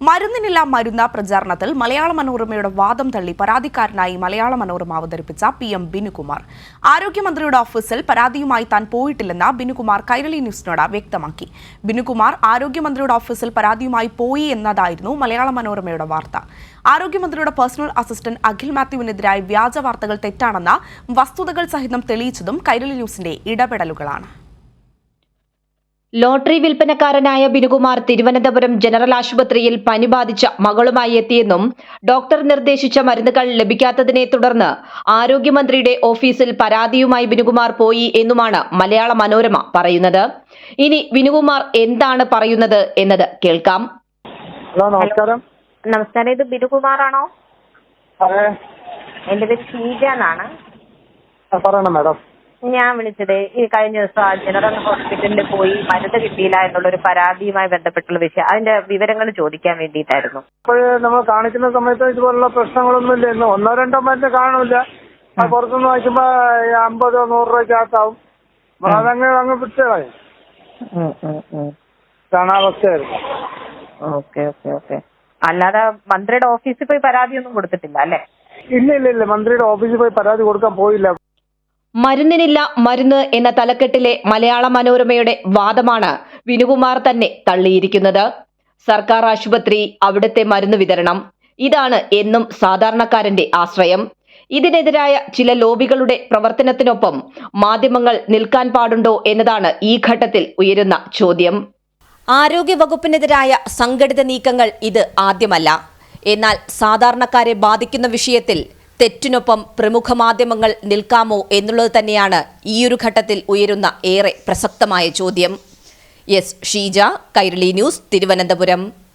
മരുന്നിനില്ല മരുന്ന പ്രചാരണത്തിൽ മലയാള മനോരമയുടെ വാദം തള്ളി പരാതിക്കാരനായി മലയാള മനോരമ അവതരിപ്പിച്ച പി എം ബിനുകുമാർ. ആരോഗ്യമന്ത്രിയുടെ ഓഫീസിൽ പരാതിയുമായി താൻ പോയിട്ടില്ലെന്ന് ബിനുകുമാർ കൈരളി ന്യൂസിനോട് വ്യക്തമാക്കി. ബിനുകുമാർ ആരോഗ്യമന്ത്രിയുടെ ഓഫീസിൽ പരാതിയുമായി പോയി എന്നതായിരുന്നു മലയാള മനോരമയുടെ വാർത്ത. ആരോഗ്യമന്ത്രിയുടെ പേഴ്സണൽ അസിസ്റ്റന്റ് അഖിൽ മാത്യുവിനെതിരായ വ്യാജ വാർത്തകൾ തെറ്റാണെന്ന വസ്തുതകൾ സഹിതം തെളിയിച്ചതും കൈരളി ന്യൂസിന്റെ ഇടപെടലുകളാണ്. ലോട്ടറി വിൽപ്പനക്കാരനായ ബിനുകുമാർ തിരുവനന്തപുരം ജനറൽ ആശുപത്രിയിൽ പനി ബാധിച്ച മകളുമായി എത്തിയെന്നും ഡോക്ടർ നിർദ്ദേശിച്ച മരുന്നുകൾ ലഭിക്കാത്തതിനെ തുടർന്ന് ആരോഗ്യമന്ത്രിയുടെ ഓഫീസിൽ പരാതിയുമായി ബിനുകുമാർ പോയി എന്നുമാണ് മലയാള മനോരമ പറയുന്നത്. ഇനി ബിനുകുമാർ എന്താണ് പറയുന്നത് എന്നത് കേൾക്കാം. ഹലോ നമസ്കാരം. നമസ്കാരം. ഇത് ബിനുകുമാറാണോ? അതെ. എന്റെ പേര് ഷീജ എന്നാണ്. പറയണം മാഡം. ഞാൻ വിളിച്ചത് ഈ കഴിഞ്ഞ ദിവസം ആ ജനറൽ ഹോസ്പിറ്റലിൽ പോയി മരുന്ന് കിട്ടിയില്ല എന്നുള്ള ഒരു പരാതിയുമായി ബന്ധപ്പെട്ടുള്ള വിഷയം. അതിന്റെ വിവരങ്ങൾ ചോദിക്കാൻ വേണ്ടിയിട്ടായിരുന്നു. ഇപ്പോഴ് നമ്മൾ കാണിക്കുന്ന സമയത്ത് ഇതുപോലുള്ള പ്രശ്നങ്ങളൊന്നും ഇല്ല ഒന്നോ രണ്ടോ മരുന്ന് കാണില്ല പുറത്തുനിന്ന് വായിക്കുമ്പോ അമ്പതോ നൂറ് രൂപയ്ക്കകത്താവും. അതങ്ങ് അങ്ങ് പിടിച്ചതായി കാണാവസ്ഥയായിരുന്നു ഓക്കെ ഓക്കെ ഓക്കെ. അല്ലാതെ മന്ത്രിയുടെ ഓഫീസിൽ പോയി പരാതിയൊന്നും കൊടുത്തിട്ടില്ല അല്ലേ? ഇല്ല ഇല്ല ഇല്ല. മന്ത്രിയുടെ ഓഫീസിൽ പോയി പരാതി കൊടുക്കാൻ പോയില്ല. മരുന്നിനില്ല മരുന്ന് എന്ന തലക്കെട്ടിലെ മലയാള മനോരമയുടെ വാദമാണ് വിനുകുമാർ തന്നെ തള്ളിയിരിക്കുന്നത്. സർക്കാർ ആശുപത്രി അവിടുത്തെ മരുന്ന് വിതരണം. ഇതാണ് എന്നും സാധാരണക്കാരന്റെ ആശ്രയം. ഇതിനെതിരായ ചില ലോബികളുടെ പ്രവർത്തനത്തിനൊപ്പം മാധ്യമങ്ങൾ നിൽക്കാൻ പാടുണ്ടോ എന്നതാണ് ഈ ഘട്ടത്തിൽ ഉയരുന്ന ചോദ്യം. ആരോഗ്യവകുപ്പിനെതിരായ സംഘടിത നീക്കങ്ങൾ ഇത് ആദ്യമല്ല. എന്നാൽ സാധാരണക്കാരെ ബാധിക്കുന്ന വിഷയത്തിൽ തെറ്റിനൊപ്പം പ്രമുഖ മാധ്യമങ്ങൾ നിൽക്കാമോ എന്നുള്ളത് തന്നെയാണ് ഈയൊരു ഘട്ടത്തിൽ ഉയരുന്ന ഏറെ പ്രസക്തമായ ചോദ്യം. S Sheeja Kairali news Thiruvananthapuram.